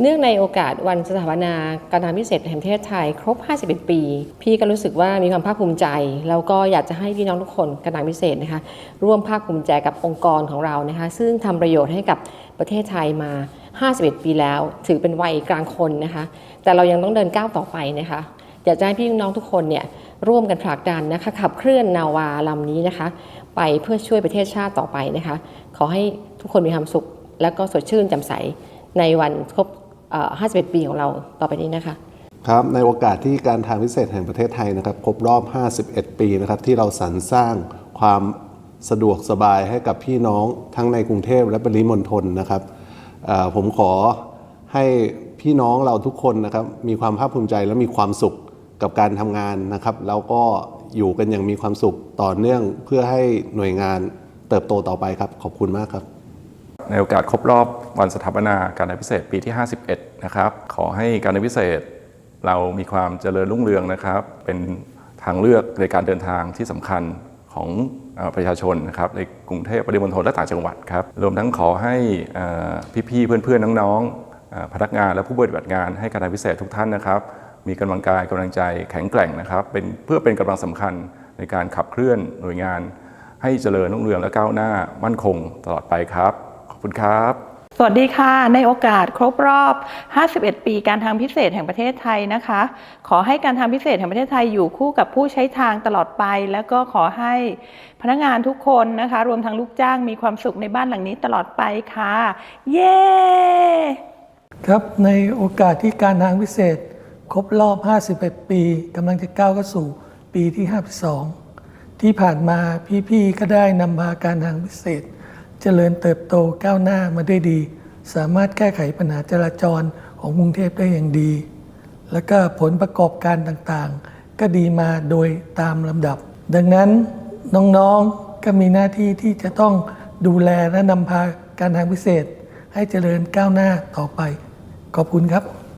เนื่องในโอกาสวันสถาปนาการทางพิเศษแห่งประเทศไทย ครบ 51 ปี พี่ก็รู้สึกว่ามีความภาคภูมิใจ แล้วก็อยากจะให้พี่น้องทุกคนการทางพิเศษนะคะ ร่วมภาคภูมิใจกับองค์กรของเรานะคะ ซึ่งทำประโยชน์ให้กับประเทศไทยมา 51 ปีแล้ว ถือเป็นวัยกลางคนนะคะ แต่เรายังต้องเดินก้าวต่อไปนะคะอยากจะให้พี่น้องทุกคนเนี่ยร่วมกันผลักดันนะคะขับเคลื่อนนาวาลำนี้นะคะ ไปเพื่อช่วยประเทศชาติต่อไปนะคะ ขอให้ทุกคนมีความสุข และก็สดชื่นแจ่มใสในวันครบ 51 ปีของเราต่อไปนี้นะคะครับในโอกาสที่การทางพิเศษแห่งประเทศไทยนะครับครบรอบ 51 ปีนะครับที่เราสรรสร้างความสะดวกสบายให้กับพี่น้องทั้งในกรุงเทพและปริมณฑลนะครับผมขอให้พี่น้องเราทุกคนนะครับมีความภาคภูมิใจและมีความสุขกับการทำงานนะครับ แล้วก็อยู่กันอย่างมีความสุขต่อเนื่องเพื่อให้หน่วยงานเติบโตต่อไปครับ ขอบคุณมากครับ ในโอกาสครบรอบวันสถาปนาการในพิเศษปีที่ 51 นะครับ ขอให้การในพิเศษเรามีความเจริญรุ่งเรืองนะครับ เป็นทางเลือกในการเดินทางที่สำคัญของประชาชนนะครับในกรุงเทพปริมณฑลและต่างจังหวัดครับ รวมทั้งขอให้พี่ๆ เพื่อนๆ น้องๆ พนักงานและผู้ปฏิบัติงานให้การในพิเศษทุกท่านนะครับ มีกำลังกายกำลังใจแข็งแกร่งนะครับเป็นเพื่อเป็นกำลังสำคัญในการขับเคลื่อนหน่วยงาน ให้เจริญรุ่งเรืองและก้าวหน้ามั่นคงตลอดไปครับ อบคุณครับสวัสดีค่ะ ในโอกาสครบรอบ 51 ปีการทางพิเศษแห่งประเทศไทยนะคะ ขอให้การทางพิเศษแห่งประเทศไทยอยู่คู่กับผู้ใช้ทางตลอดไป แล้วก็ขอให้พนักงานทุกคนนะคะ รวมทั้งลูกจ้างมีความสุขในบ้านหลังนี้ตลอดไปค่ะ เย้ ครับในโอกาสที่การทางพิเศษ ครบรอบ 51 ปีกำลังจะก้าวเข้าสู่ปีที่ 52 ที่ผ่านมาพี่ๆก็ได้นำพาการทางพิเศษ เจริญเติบโตก้าวหน้ามาได้ดี สามารถแก้ไขปัญหาจราจรของกรุงเทพได้อย่างดี แล้วก็ผลประกอบการต่างๆ ก็ดีมาโดยตามลำดับ ดังนั้นน้องๆก็มีหน้าที่ที่จะต้องดูแลและนำพาการทางพิเศษ ให้เจริญก้าวหน้าต่อไป ขอบคุณครับ